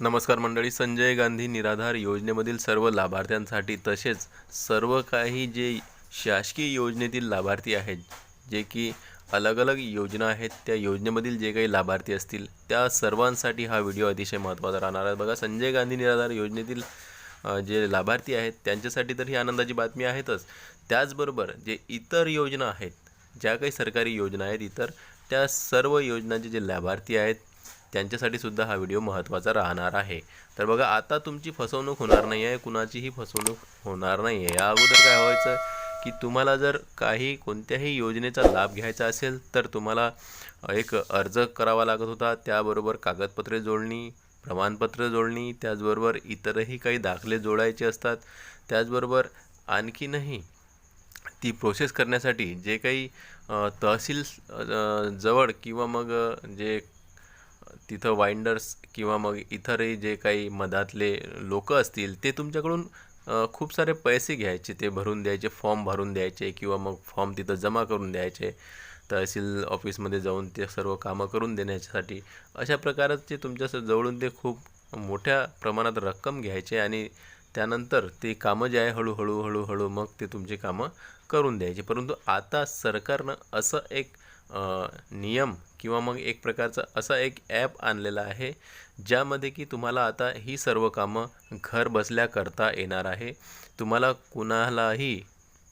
नमस्कार मंडळी संजय गांधी निराधार योजनेमधील सर्व लाभार्थ्यांसाठी तसेच सर्व काही जे शासकीय योजनेतील लाभार्थी आहेत जे की अलग अलग योजना आहेत त्या योजनेमधील जे काही लाभार्थी असतील त्या सर्वांसाठी हा व्हिडिओ अतिशय महत्त्वाचा राहणार आहे. बघा संजय गांधी निराधार योजनेतील जे लाभार्थी आहेत त्यांच्यासाठी तर ही आनंदाची बातमी आहेतच. त्याचबरोबर जे इतर योजना आहेत ज्या काही सरकारी योजना आहेत इतर त्या सर्व योजनांचे जे लाभार्थी आहेत त्यांच्यासाठी सुद्धा हा व्हिडिओ महत्त्वाचा राहणार आहे. तर बघा आता तुमची फसवणूक होणार नाही आहे कुणाचीही फसवणूक होणार नाही आहे. या अगोदर काय व्हायचं की तुम्हाला जर काही कोणत्याही योजनेचा लाभ घ्यायचा असेल तर तुम्हाला एक अर्ज करावा लागत होता. त्याबरोबर कागदपत्रे जोडणी प्रमाणपत्र जोडणी त्याचबरोबर इतरही काही दाखले जोडायचे असतात. त्याचबरोबर आणखीनही ती प्रोसेस करण्यासाठी जे काही तहसील जवळ किंवा मग जे तिथं वाइंडर्स किंवा मग इतरही जे काही मधातले लोक असतील ते तुमच्याकडून खूप सारे पैसे घ्यायचे. ते भरून द्यायचे फॉर्म भरून द्यायचे किंवा मग फॉर्म तिथं जमा करून द्यायचे. तहसील ऑफिसमध्ये जाऊन ते सर्व कामं करून देण्यासाठी. अशा प्रकारचे तुमच्या जवळून ते खूप मोठ्या प्रमाणात रक्कम घ्यायचे आणि त्यानंतर ते कामं जे आहे हळूहळू हळूहळू मग ते तुमची कामं करून द्यायचे. परंतु आता सरकारनं असं एक नियम किंवा मग एक प्रकारचं असं एक ॲप आणलेला आहे ज्यामध्ये की तुम्हाला आता ही सर्व कामं घर बसल्या करता येणार आहे. तुम्हाला कुणालाही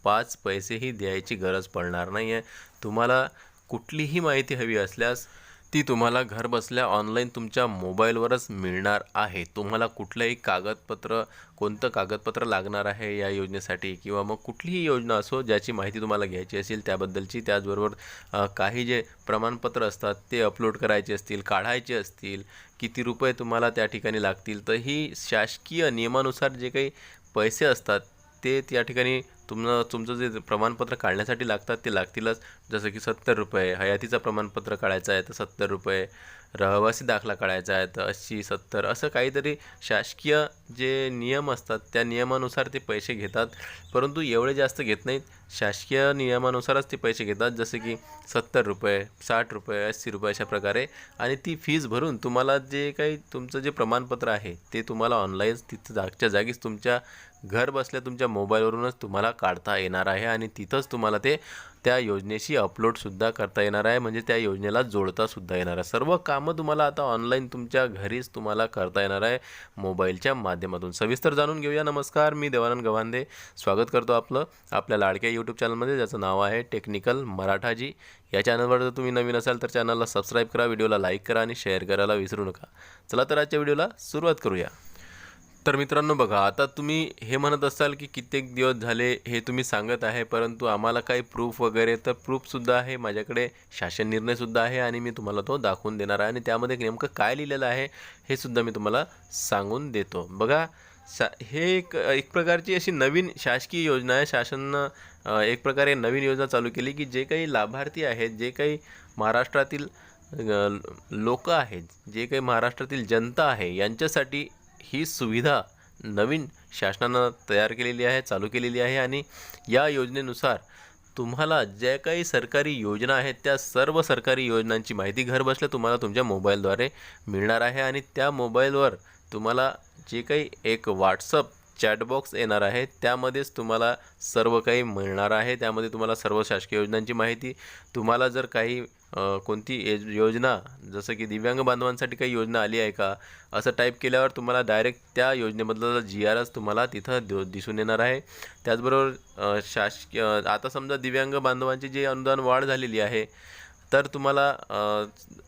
पाच पैसेही द्यायची गरज पडणार नाही आहे तुम्हाला कुठलीही माहिती हवी असल्यास ती तुम्हाला घरबसल्या ऑनलाईन तुमच्या मोबाईलवरच मिळणार आहे. तुम्हाला कुठलंही कागदपत्र कोणतं कागदपत्र लागणार आहे या योजनेसाठी किंवा मग कुठलीही योजना असो ज्याची माहिती तुम्हाला घ्यायची असेल त्याबद्दलची त्याचबरोबर काही जे प्रमाणपत्र असतात ते अपलोड करायचे असतील काढायचे असतील किती रुपये तुम्हाला त्या ठिकाणी लागतील तर ही शासकीय नियमानुसार जे काही पैसे असतात ते त्या ठिकाणी तुमनं तुमचं जे प्रमाणपत्र काढण्यासाठी लागतात ते लागतीलच. जसं की सत्तर रुपये हयातीचं प्रमाणपत्र काढायचं आहे तर सत्तर रुपये. रहिवासी दाखला काढायचा आहे तर ऐंशी सत्तर. असं काहीतरी शासकीय जे नियम असतात त्या नियमानुसार ते पैसे घेतात. परंतु एवढे जास्त घेत नाहीत. शासकीय नियमानुसारच ते पैसे घेतात. जसे की सत्तर रुपये साठ रुपये ऐंशी रुपये अशा प्रकारे. आणि ती फीज भरून तुम्हाला जे काही तुमचं जे प्रमाणपत्र आहे ते तुम्हाला ऑनलाईन तिथं जागच्या जागीच तुमच्या घर बसल्या तुमच्या मोबाईलवरूनच तुम्हाला काढता येणार आहे आणि तिथंच तुम्हाला ते त्या योजनेशी अपलोडसुद्धा करता येणार आहे. म्हणजे त्या योजनेला जोडतासुद्धा येणार आहे. सर्व कामं तुम्हाला आता ऑनलाईन तुमच्या घरीच तुम्हाला करता येणार आहे मोबाईलच्या माध्यमातून. सविस्तर जाणून घेऊया. नमस्कार मी देवानंद गव्हांदे. स्वागत करतो आपलं आपल्या लाडक्या यूट्यूब चॅनलमध्ये ज्याचं नाव आहे टेक्निकल मराठाजी. या चॅनलवर जर तुम्ही नवीन असाल तर चॅनलला सबस्क्राईब करा व्हिडिओला लाईक करा आणि शेअर करायला विसरू नका. चला तर आजच्या व्हिडिओला सुरुवात करूया. तर मित्रांनो बघा आता तुम्ही हे म्हणत असाल की कित्येक दिवस झाले हे तुम्ही सांगत आहे परंतु आम्हाला काही प्रूफ वगैरे तर प्रूफसुद्धा आहे माझ्याकडे शासन निर्णयसुद्धा आहे आणि मी तुम्हाला तो दाखवून देणार आहे आणि त्यामध्ये नेमकं काय लिहिलेलं आहे हे सुद्धा मी तुम्हाला सांगून देतो. बघा सा हे एक एक प्रकारची अशी नवीन शासकीय योजना आहे. शासनानं एक प्रकारे नवीन योजना चालू केली की जे काही लाभार्थी आहेत जे काही महाराष्ट्रातील लोक आहेत जे काही महाराष्ट्रातील जनता आहे यांच्यासाठी ही सुविधा नवीन शासनानं तयार केलेली आहे चालू केलेली आहे आणि या योजनेनुसार तुम्हाला ज्या काही सरकारी योजना आहेत त्या सर्व सरकारी योजनांची माहिती घर बसल्या तुम्हाला तुमच्या मोबाईलद्वारे मिळणार आहे आणि त्या मोबाईलवर तुम्हाला जे काही एक व्हॉट्सअप चॅटबॉक्स येणार आहे त्यामध्येच तुम्हाला सर्व काही मिळणार आहे. त्यामध्ये तुम्हाला सर्व शासकीय योजनांची माहिती तुम्हाला जर काही कोणती एज योजना जसं की दिव्यांग बांधवांसाठी काही योजना आली आहे का? असं टाईप केल्यावर तुम्हाला डायरेक्ट त्या योजनेमधला जी आर एस तुम्हाला तिथं दिसून येणार आहे. त्याचबरोबर शासकीय आता समजा दिव्यांग बांधवांची जी अनुदान वाढ झालेली आहे तर तुम्हाला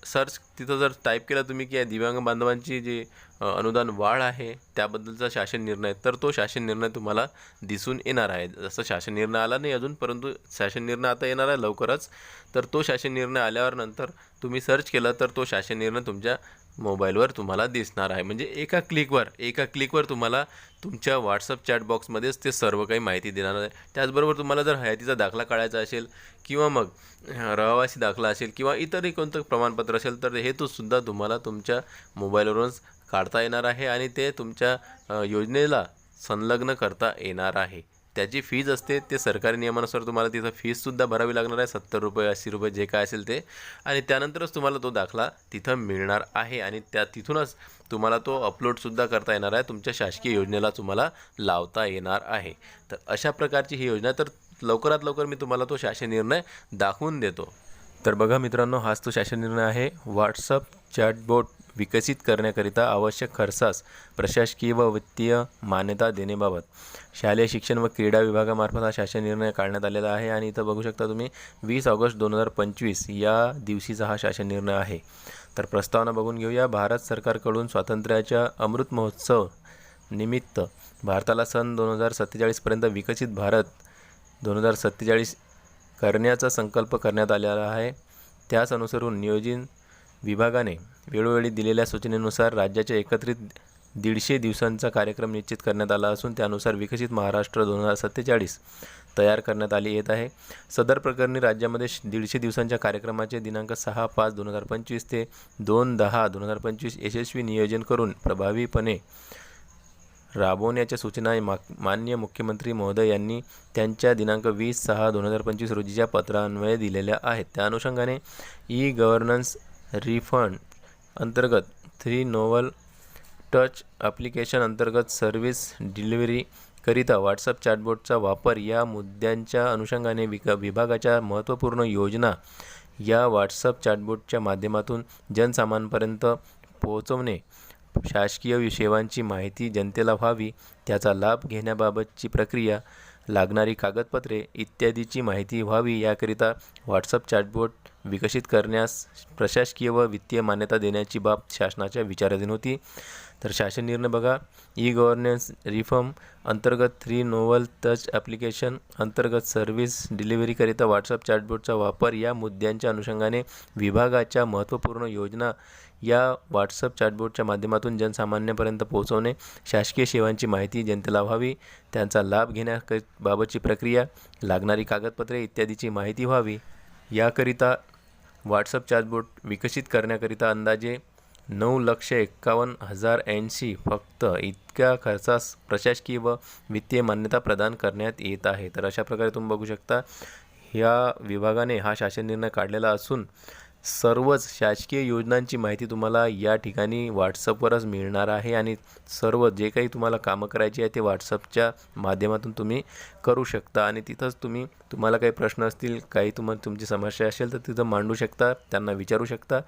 सर्च तिथं जर टाईप केलं तुम्ही की दिव्यांग बांधवांची जी अनुदान वाढ आहे त्याबद्दलचा शासन निर्णय तर तो शासन निर्णय तुम्हाला दिसून येणार आहे. जसं शासन निर्णय आला नाही अजून परंतु शासन निर्णय आता येणार आहे लवकरच. तर तो शासन निर्णय आल्यावर नंतर तुम्ही सर्च केलं तर तो शासन निर्णय तुमच्या मोबाईलवर तुम्हाला दिसणार आहे. म्हणजे एका क्लिकवर एका क्लिकवर तुम्हाला तुमच्या व्हॉट्सअप चॅट बॉक्समध्येच ते सर्व काही माहिती देणार आहे. त्याचबरोबर तुम्हाला जर हयातीचा दाखला काढायचा असेल किंवा मग रहिवासी दाखला असेल किंवा इतरही कोणतं प्रमाणपत्र असेल तर हे तो सुद्धा तुम्हाला तुमच्या मोबाईलवरूनच काढता येणार आहे आणि ते तुमच्या योजनेला संलग्न करता येणार आहे. त्याची फीज असते ते सरकारी नियमानुसार तुम्हाला तिथं फीजसुद्धा भरावी लागणार आहे सत्तर रुपये ऐंशी रुपये जे काय असेल ते. आणि त्यानंतरच तुम्हाला तो दाखला तिथं मिळणार आहे आणि त्या तिथूनच तुम्हाला तो अपलोडसुद्धा करता येणार आहे तुमच्या शासकीय योजनेला तुम्हाला लावता येणार आहे. तर अशा प्रकारची ही योजना तर लवकरात लवकर मी तुम्हाला तो शासन निर्णय दाखवून देतो. तर बघा मित्रांनो हाच तो शासन निर्णय आहे. व्हॉट्सअप चॅटबोट विकसित करण्याकरिता आवश्यक खर्चास प्रशासकीय व वित्तीय मान्यता देण्याबाबत शालेय शिक्षण व क्रीडा विभागामार्फत हा शासन निर्णय काढण्यात आलेला आहे. आणि इथं बघू शकता तुम्ही वीस ऑगस्ट दोन हजार पंचवीस या दिवशीचा हा शासन निर्णय आहे. तर प्रस्तावना बघून घेऊया. भारत सरकारकडून स्वातंत्र्याच्या अमृत महोत्सव निमित्त भारताला सन दोन हजार सत्तेचाळीसपर्यंत विकसित भारत दोन हजार सत्तेचाळीस करण्याचा संकल्प करण्यात आलेला आहे. त्याच अनुसरून नियोजन विभागाने वेळोवेळी दिलेल्या सूचनेनुसार राज्याच्या एकत्रित दीडशे दिवसांचा कार्यक्रम निश्चित करण्यात आला असून त्यानुसार विकसित महाराष्ट्र दोन हजार सत्तेचाळीस तयार करण्यात आली येत आहे. सदर प्रकरणी राज्यामध्ये श- दीडशे दिवसांच्या कार्यक्रमाचे दिनांक सहा पाच दोन हजार पंचवीस ते दोन दहा दोन हजार पंचवीस यशस्वी नियोजन करून प्रभावीपणे राबवण्याच्या सूचना मा माननीय मुख्यमंत्री महोदय यांनी त्यांच्या दिनांक वीस सहा दोन हजार पंचवीस रोजीच्या पत्रान्वये दिलेल्या आहेत. त्या अनुषंगाने ई गव्हर्नन्स रिफंड अंतर्गत थ्री नोवल टच ॲप्लिकेशन अंतर्गत सर्व्हिस डिलिव्हरीकरिता व्हॉट्सअप चॅटबोटचा वापर या मुद्द्यांच्या अनुषंगाने विका विभागाच्या महत्त्वपूर्ण योजना या व्हॉट्सअप चॅटबोटच्या माध्यमातून जनसामान्यांपर्यंत पोहोचवणे. शासकीय सेवांची माहिती जनतेला व्हावी त्याचा लाभ घेण्याबाबतची प्रक्रिया लागणारी कागदपत्रे इत्यादीची माहिती व्हावी याकरिता व्हॉट्सअप चॅटबोट विकसित करण्यास प्रशासकीय व वित्तीय मान्यता देण्याची बाब शासनाच्या विचाराधीन होती. तर शासन निर्णय बघा. ई गव्हर्नन्स रिफॉर्म अंतर्गत थ्री नोवल टच ॲप्लिकेशन अंतर्गत सर्व्हिस डिलिव्हरीकरिता व्हॉट्सअप चॅटबोटचा वापर या मुद्द्यांच्या अनुषंगाने विभागाच्या महत्त्वपूर्ण योजना या व्हॉट्सअप चॅटबोटच्या माध्यमातून जनसामान्यापर्यंत पोहोचवणे शासकीय सेवांची माहिती जनतेला व्हावी त्यांचा लाभ घेण्याबाबतची प्रक्रिया लागणारी कागदपत्रे इत्यादीची माहिती व्हावी. याकरिता व्हॉट्सअप चॅटबोट विकसित करण्याकरिता अंदाजे नऊ लक्ष एक्कावन्न हजार ऐंशी फक्त इतक्या खर्चास प्रशासकीय व वित्तीय मान्यता प्रदान करण्यात येत आहे. तर अशा प्रकारे तुम्ही बघू शकता ह्या विभागाने हा शासन निर्णय काढलेला असून सर्वच शासकीय योजनांची माहिती तुम्हाला या ठिकाणी व्हॉट्सअपवरच मिळणार आहे आणि सर्व जे काही तुम्हाला कामं करायची आहे ते व्हॉट्सअपच्या माध्यमातून तुम्ही करू शकता आणि तिथंच तुम्ही तुम्हाला काही प्रश्न असतील काही तुम तुमची समस्या असेल तर तिथं मांडू शकता त्यांना विचारू शकता.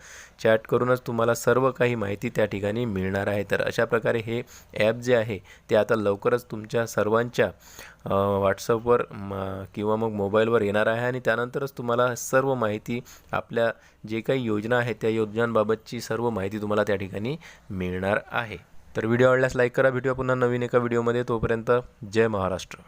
चॅट करूनच तुम्हाला सर्व काही माहिती त्या ठिकाणी मिळणार आहे. तर अशा प्रकारे हे ॲप जे आहे ते आता लवकरच तुमच्या सर्वांच्या व्हॉट्सअपवर म किंवा मग मोबाईलवर येणार आहे आणि त्यानंतरच तुम्हाला सर्व माहिती आपल्या जे काही योजना आहेत त्या योजनांबाबतची सर्व माहिती तुम्हाला त्या ठिकाणी मिळणार आहे. तर व्हिडिओ आवडल्यास लाईक करा. भेटूया पुन्हा नवीन एका व्हिडिओमध्ये. तोपर्यंत जय महाराष्ट्र.